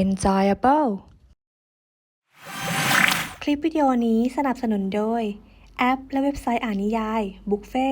enjoyable คลิปวิดีโอนี้สนับสนุนโดย แอปและเว็บไซต์อ่านนิยาย บุฟเฟ่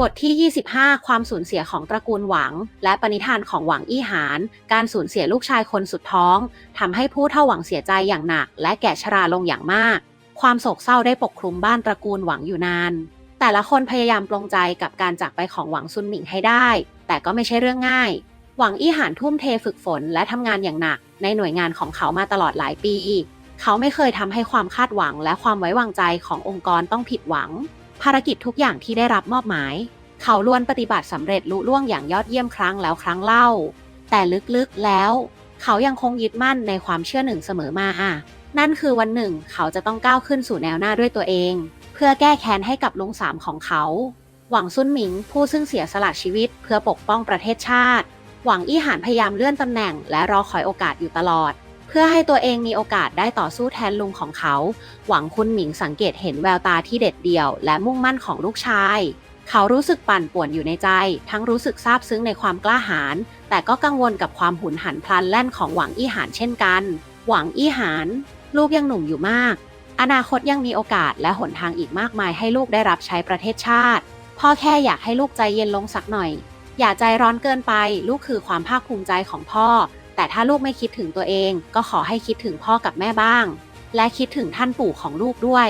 บทที่ 25 ความสูญเสียของตระกูลหวัง และปณิธานของหวังอี้หาน การสูญเสียลูกชายคนสุดท้องทำให้ผู้เท่าหวังเสียใจอย่างหนัก และแก่ชราลงอย่างมาก ความโศกเศร้าได้ปกคลุมบ้านตระกูลหวังอยู่นาน แต่ละคนพยายามปลงใจกับการจากไปของหวังซุนหมิงให้ได้ แต่ก็ไม่ใช่เรื่องง่าย หวังอี้หานทุ่มเทฝึกฝนและทำงานอย่างหนัก ในหน่วยงานของเขามาตลอดหลายปี เขาไม่เคยทำให้ความคาดหวังและความไว้วางใจขององค์กรต้องผิดหวัง ภารกิจทุกอย่างที่ได้รับมอบหมาย เขาล้วนปฏิบัติสำเร็จลุล่วงอย่างยอดเยี่ยมครั้งแล้วครั้งเล่า แต่ลึกๆแล้ว เขายังคงยึดมั่นในความเชื่อหนึ่งเสมอมาอะ นั่นคือวันหนึ่งเขาจะต้องก้าวขึ้นสู่แนวหน้าด้วยตัวเอง เพื่อแก้แค้นให้กับลุงสามของเขา หวังซุนหมิงผู้ซึ่งเสียสละชีวิต เพื่อปกป้องประเทศชาติ หวังอี้หานพยายามเลื่อนตำแหน่ง และรอคอยโอกาสอยู่ตลอด เพื่อให้ตัวเองมีโอกาสได้ต่อสู้แทนลุงของเขา หวังคุณหมิงสังเกตเห็นแววตาที่เด็ดเดี่ยว และมุ่งมั่นของลูกชายเขารู้สึกปั่นป่วนอยู่ในใจ ทั้งรู้สึกซาบซึ้งในความกล้าหาญ แต่ก็กังวลกับความหุนหันพลันแล่นของหวังอี้หานเช่นกัน หวังอี้หาน ลูกยังหนุ่มอยู่มาก อนาคตยังมีโอกาสและหนทางอีกมากมายให้ลูกได้รับใช้ประเทศชาติ พ่อแค่อยากให้ลูกใจเย็นลงสักหน่อย อย่าใจร้อนเกินไป ลูกคือความภาคภูมิใจของพ่อ แต่ถ้าลูกไม่คิดถึงตัวเอง ก็ขอให้คิดถึงพ่อกับแม่บ้าง และคิดถึงท่านปู่ของลูกด้วย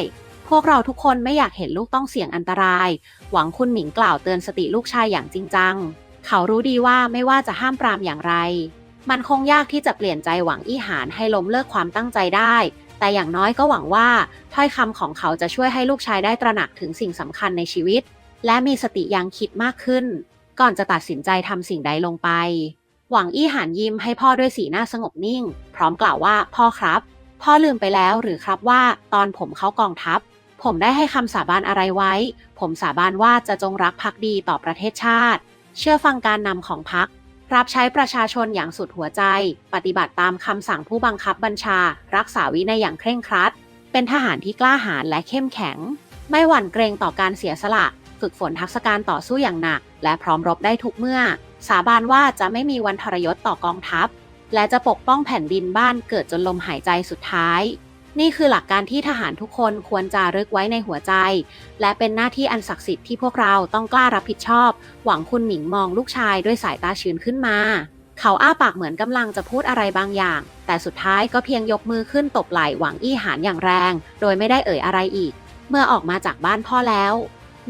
พวกเราทุกคนไม่อยากเห็นลูกต้องเสี่ยงอันตราย หวังคุณหมิงกล่าวเตือนสติลูกชายอย่างจริงจัง เขารู้ดีว่าไม่ว่าจะห้ามปรามอย่างไร มันคงยากที่จะเปลี่ยนใจหวังอี้หานให้ล้มเลิกความตั้งใจได้ แต่อย่างน้อยก็หวังว่าถ้อยคำของเขาจะช่วยให้ลูกชายได้ตระหนักถึงสิ่งสำคัญในชีวิต และมีสติยังคิดมากขึ้น ก่อนจะตัดสินใจทำสิ่งใดลงไป หวังอี้หานยิ้มให้พ่อด้วยสีหน้าสงบนิ่ง พร้อมกล่าวว่าพ่อครับ พ่อลืมไปแล้วหรือครับว่า ตอนผมเข้ากองทัพ ผมได้ให้คำสาบานอะไรไว้ ผมสาบานว่าจะจงรักภักดีต่อประเทศชาติ เชื่อฟังการนำของพรรค รับใช้ประชาชนอย่างสุดหัวใจ ปฏิบัติตามคำสั่งผู้บังคับบัญชา รักษาวินัยอย่างเคร่งครัด เป็นทหารที่กล้าหาญและเข้มแข็ง ไม่หวั่นเกรงต่อการเสียสละ ฝึกฝนทักษะการต่อสู้อย่างหนัก และพร้อมรบได้ทุกเมื่อ สาบานว่าจะไม่มีวันทรยศต่อกองทัพ และจะปกป้องแผ่นดินบ้านเกิดจนลมหายใจสุดท้าย นี่คือหลักการที่ทหารทุกคนควรจารึกไว้ในหัวใจ และเป็นหน้าที่อันศักดิ์สิทธิ์ที่พวกเราต้องกล้ารับผิดชอบ หวังคุณหมิงมองลูกชายด้วยสายตาชื้นขึ้นมา เขาอ้าปากเหมือนกำลังจะพูดอะไรบางอย่าง แต่สุดท้ายก็เพียงยกมือขึ้นตบไหล่หวังอี้หานอย่างแรง โดยไม่ได้เอ่ยอะไรอีก เมื่อออกมาจากบ้านพ่อแล้ว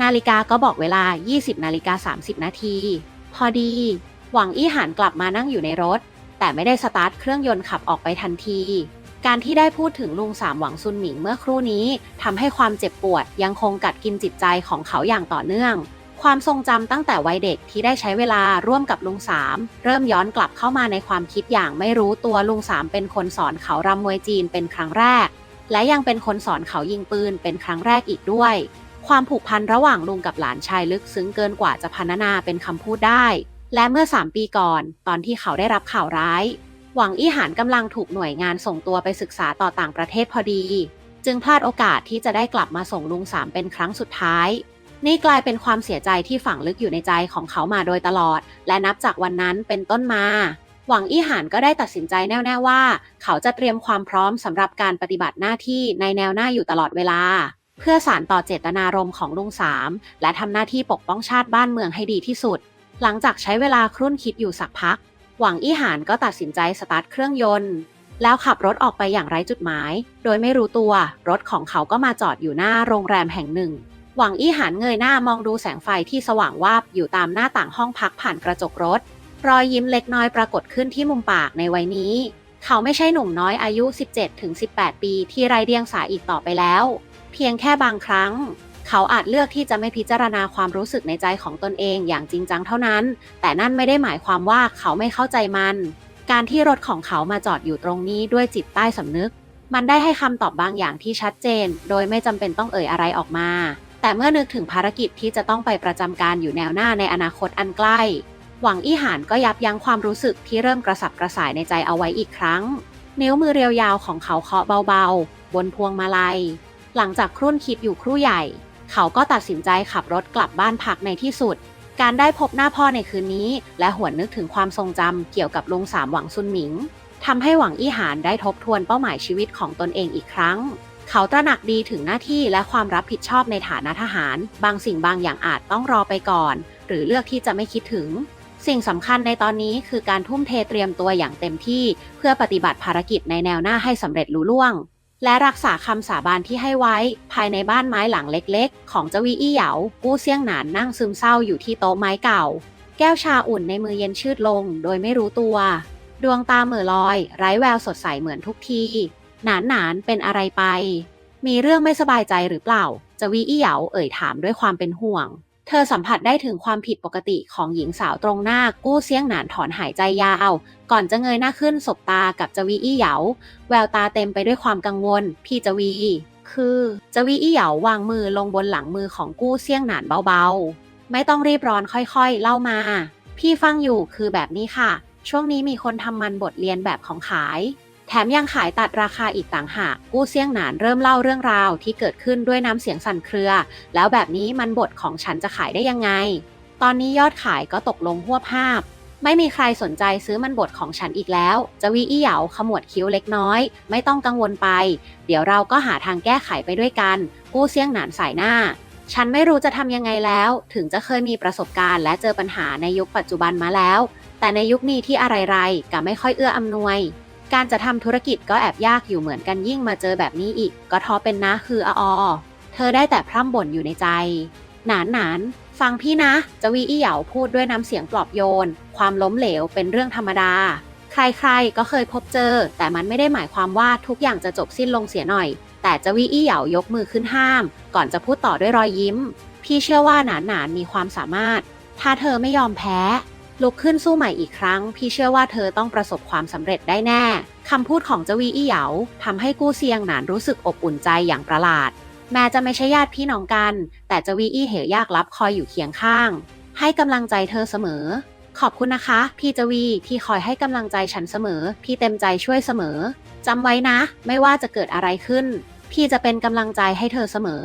นาฬิกาก็บอกเวลา 20นาฬิกา30 นาที พอดี หวังอี้หานกลับมานั่งอยู่ในรถ แต่ไม่ได้สตาร์ทเครื่องยนต์ขับออกไปทันที การที่ได้พูดถึงลุงสามหวังซุนหมิงเมื่อครู่นี้ทำให้ความเจ็บปวดยังคงกัดกินจิตใจของเขาอย่างต่อเนื่อง ความทรงจำตั้งแต่วัยเด็กที่ได้ใช้เวลาร่วมกับลุงสามเริ่มย้อนกลับเข้ามาในความคิดอย่างไม่รู้ตัวลุงสามเป็นคนสอนเขารำมวยจีนเป็นครั้งแรก และยังเป็นคนสอนเขายิงปืนเป็นครั้งแรกอีกด้วย ความผูกพันระหว่างลุงกับหลานชายลึกซึ้งเกินกว่าจะพรรณนาเป็นคำพูดได้ และเมื่อ 3 ปีก่อน ตอนที่เขาได้รับข่าวร้าย หวังอี้หานกำลังถูกหน่วยงานส่งตัวไปศึกษาต่อต่างประเทศพอดี จึงพลาดโอกาสที่จะได้กลับมาส่งลุงสามเป็นครั้งสุดท้าย นี่กลายเป็นความเสียใจที่ฝังลึกอยู่ในใจของเขามาโดยตลอด และนับจากวันนั้นเป็นต้นมา หวังอี้หานก็ได้ตัดสินใจแน่วๆว่า เขาจะเตรียมความพร้อมสำหรับการปฏิบัติหน้าที่ในแนวหน้าอยู่ตลอดเวลา เพื่อสานต่อเจตนารมณ์ของลุงสามและทำหน้าที่ปกป้องชาติบ้านเมืองให้ดีที่สุด หลังจากใช้เวลาครุ่นคิดอยู่สักพัก หวังอี้หานก็ตัดสินใจสตาร์ทเครื่องยนต์ แล้วขับรถออกไปอย่างไร้จุดหมาย โดยไม่รู้ตัวรถของเขาก็มาจอดอยู่หน้าโรงแรมแห่งหนึ่ง หวังอี้หานเงยหน้ามองดูแสงไฟที่สว่างวาบอยู่ตามหน้าต่างห้องพักผ่านกระจกรถ รอยยิ้มเล็กน้อยปรากฏขึ้นที่มุมปากในวัยนี้ เขาไม่ใช่หนุ่มน้อยอายุ 17-18 ปีที่ไร้เดียงสาอีกต่อไปแล้ว เพียงแค่บางครั้ง เขาอาจเลือกที่จะไม่พิจารณาความรู้สึกในใจของตนเองอย่างจริงจังเท่านั้น แต่นั่นไม่ได้หมายความว่าเขาไม่เข้าใจมัน การที่รถของเขามาจอดอยู่ตรงนี้ด้วยจิตใต้สำนึก มันได้ให้คำตอบบางอย่างที่ชัดเจน โดยไม่จำเป็นต้องเอ่ยอะไรออกมา แต่เมื่อนึกถึงภารกิจที่จะต้องไปประจำการอยู่แนวหน้าในอนาคตอันใกล้ หวังอี้หานก็ยับยั้งความรู้สึกที่เริ่มกระสับกระส่ายในใจเอาไว้อีกครั้ง นิ้วมือเรียวยาวของเขาเคาะเบาๆ บนพวงมาลัย หลังจากครุ่นคิดอยู่ครู่ใหญ่ เขาก็ตัดสินใจขับรถกลับบ้านพักในที่สุด การได้พบหน้าพ่อในคืนนี้ และหวนนึกถึงความทรงจำเกี่ยวกับลุงสามหวังซุนหมิงทำให้หวังอี้หานได้ทบทวนเป้าหมายชีวิตของตนเองอีกครั้ง เขาตระหนักดีถึงหน้าที่และความรับผิดชอบในฐานะทหาร บางสิ่งบางอย่างอาจต้องรอไปก่อน หรือเลือกที่จะไม่คิดถึง สิ่งสำคัญในตอนนี้คือการทุ่มเทเตรียมตัวอย่างเต็มที่ เพื่อปฏิบัติภารกิจในแนวหน้าให้สำเร็จลุล่วง และรักษาคำสาบานที่ให้ไว้ ภายในบ้านไม้หลังเล็กๆ ของเจาวีอี้เหยากู้เซี่ยงหนานนั่งซึมเศร้าอยู่ที่โต๊ะไม้เก่า แก้วชาอุ่นในมือเย็นชืดลง โดยไม่รู้ตัว ดวงตาเหม่อลอย ไร้แววสดใสเหมือนทุกที หนานหนานๆเป็นอะไรไป มีเรื่องไม่สบายใจหรือเปล่า เจาวีอี้เหยาเอ่ยถามด้วยความเป็นห่วง เธอสัมผัสได้ถึงความผิดปกติของหญิงสาวตรงหน้ากู้เซียงหนานถอนหายใจยาว ก่อนจะเงยหน้าขึ้นสบตากับจวีอี้เหยา แววตาเต็มไปด้วยความกังวล พี่จวีคือจวีอี้เหยาวางมือลงบนหลังมือของกู้เซียงหนานเบาๆ ไม่ต้องรีบร้อนค่อยๆ เล่ามา พี่ฟังอยู่คือแบบนี้ค่ะ ช่วงนี้มีคนทำมันบทเรียนแบบของขาย แถมยังขายตัดราคาอีกต่างหาก กู้เซี่ยงหนานเริ่มเล่าเรื่องราวที่เกิดขึ้นด้วยน้ำเสียงสั่นเครือ แล้วแบบนี้มันบทของฉันจะขายได้ยังไง ตอนนี้ยอดขายก็ตกลงหัวภาพ ไม่มีใครสนใจซื้อมันบทของฉันอีกแล้ว จะวีอี้เหยาขมวดคิ้วเล็กน้อย ไม่ต้องกังวลไป เดี๋ยวเราก็หาทางแก้ไขไปด้วยกัน กู้เซี่ยงหนานสายหน้า ฉันไม่รู้จะทำยังไงแล้ว ถึงจะเคยมีประสบการณ์ และเจอปัญหาในยุคปัจจุบันมาแล้ว แต่ในยุคนี้ที่อะไรๆก็ไม่ค่อยเอื้ออำนวย การจะทำธุรกิจก็แอบยากอยู่เหมือนกันยิ่งมาเจอแบบนี้อีก ก็ท้อเป็นนะคือออเธอได้แต่พร่ำบ่นอยู่ในใจ หนานหนานฟังพี่นะจวีอี้เหยาพูดด้วยน้ำเสียงปลอบโยน ความล้มเหลวเป็นเรื่องธรรมดา ใครๆก็เคยพบเจอ แต่มันไม่ได้หมายความว่าทุกอย่างจะจบสิ้นลงเสียหน่อย แต่จวีอี้เหยายกมือขึ้นห้าม ก่อนจะพูดต่อด้วยรอยยิ้ม พี่เชื่อว่าหนานหนานมีความสามารถ ถ้าเธอไม่ยอมแพ้ ลุกขึ้นสู้ใหม่อีกครั้ง พี่เชื่อว่าเธอต้องประสบความสำเร็จได้แน่คำพูดของจวีอี้เหยาทำให้กู้เซียงหนานรู้สึกอบอุ่นใจอย่างประหลาด แม้จะไม่ใช่ญาติพี่น้องกัน แต่จวีอี้เหยยากลับคอยอยู่เคียงข้าง ให้กำลังใจเธอเสมอ ขอบคุณนะคะ พี่จวีที่คอยให้กำลังใจฉันเสมอ พี่เต็มใจช่วยเสมอจำไว้นะ ไม่ว่าจะเกิดอะไรขึ้น พี่จะเป็นกำลังใจให้เธอเสมอ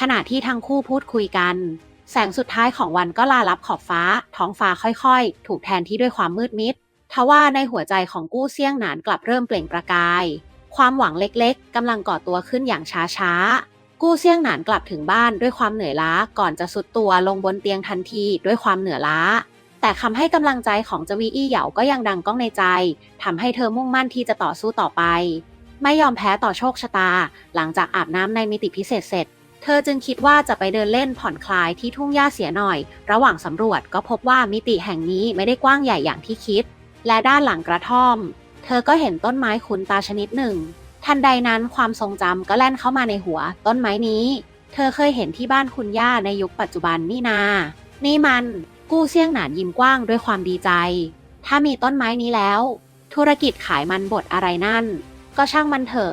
ขณะที่ทั้งคู่พูดคุยกัน แสงสุดท้ายของวันก็ลาลับขอบฟ้า ท้องฟ้าค่อยๆ ถูกแทนที่ด้วยความมืดมิด ทว่าในหัวใจของกู้เซี่ยงหนานกลับเริ่มเปล่งประกาย ความหวังเล็กๆกำลังก่อตัวขึ้นอย่างช้าๆ กู้เซี่ยงหนานกลับถึงบ้านด้วยความเหนื่อยล้าก่อนจะสุดตัวลงบนเตียงทันทีด้วยความเหนื่อยล้า แต่คำให้กำลังใจของจวีอี้เหยาก็ยังดังก้องในใจทำให้เธอมุ่งมั่นที่จะต่อสู้ต่อไป ไม่ยอมแพ้ต่อโชคชะตา หลังจากอาบน้ำในมิติพิเศษเสร็จ เธอจึงคิดว่าจะไปเดินเล่นผ่อนคลายที่ทุ่งหญ้าเสียหน่อย ระหว่างสำรวจก็พบว่ามิติแห่งนี้ไม่ได้กว้างใหญ่อย่างที่คิด และด้านหลังกระท่อม เธอก็เห็นต้นไม้ขุนตาชนิดหนึ่ง ทันใดนั้นความทรงจำก็แล่นเข้ามาในหัว ต้นไม้นี้ เธอเคยเห็นที่บ้านคุณย่าในยุคปัจจุบันนี่นา นี่มันกู้เซี่ยงหนานยิ้มกว้างด้วยความดีใจ ถ้ามีต้นไม้นี้แล้ว ธุรกิจขายมันบดอะไรนั่น ก็ช่างมันเถอะ